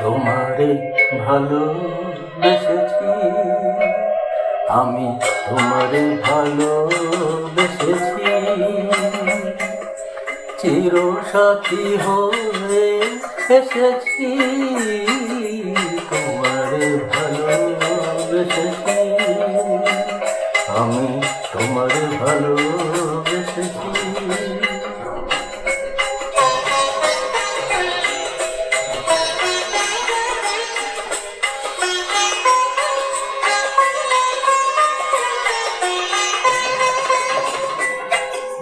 তোমারে ভালো বেসেছি আমি তোমারে ভালো বেসেছি চির সাথী হয়ে এসেছি। তোমারে ভালো বেসেছি আমি তোমারে ভালো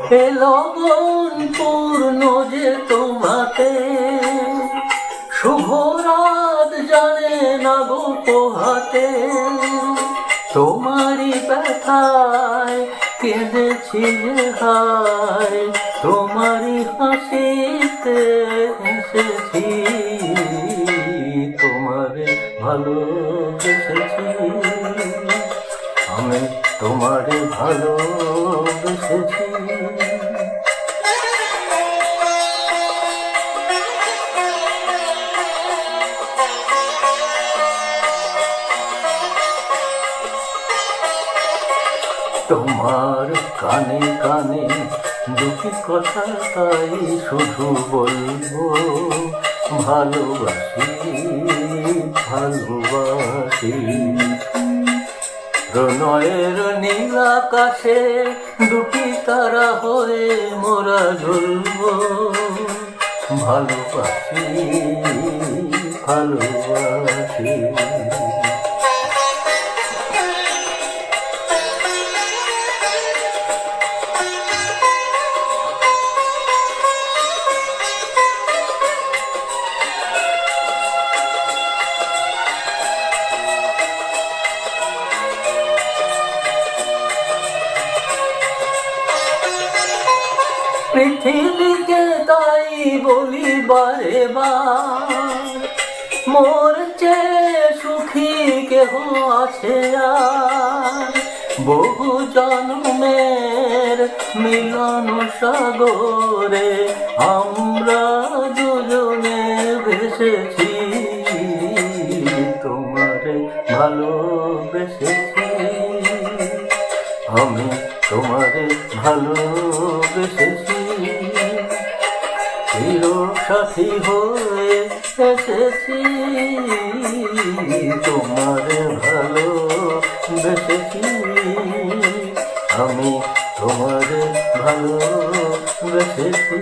বেসেছি এ পূর্ণ যে তোমাতে শুভ রাত জানে না গো পোহাতে। তোমারই ব্যথায় কেঁদেছি হায়। তোমারই হাসিতে এসেছি তোমারে ভালোবেসেছি। তোমারে ভালোবেসেছি তোমার কানে কানে দুটি কথা তাই শুধু বলব ভালোবাসি ভালোবাসি। প্রণয়ের নীল আকাশে দুটি তারা হয়ে মোরা ঝুলব। ভালোবাসি ভালোবাসি। পৃথিবীকে তাই বলি বারে মোর চেয়ে সুখী কেহ আছে বহু জন্মের মিলন সাগরে আমরা দুজনে ভেসেছি তোমারে ভালোবেসেছি। আমি তোমারে ভালোবেসেছি। সাথী হয়ে এসেছি। তোমার ভালো বেসেছি। আমি তোমার ভালো ভালোবেসেছি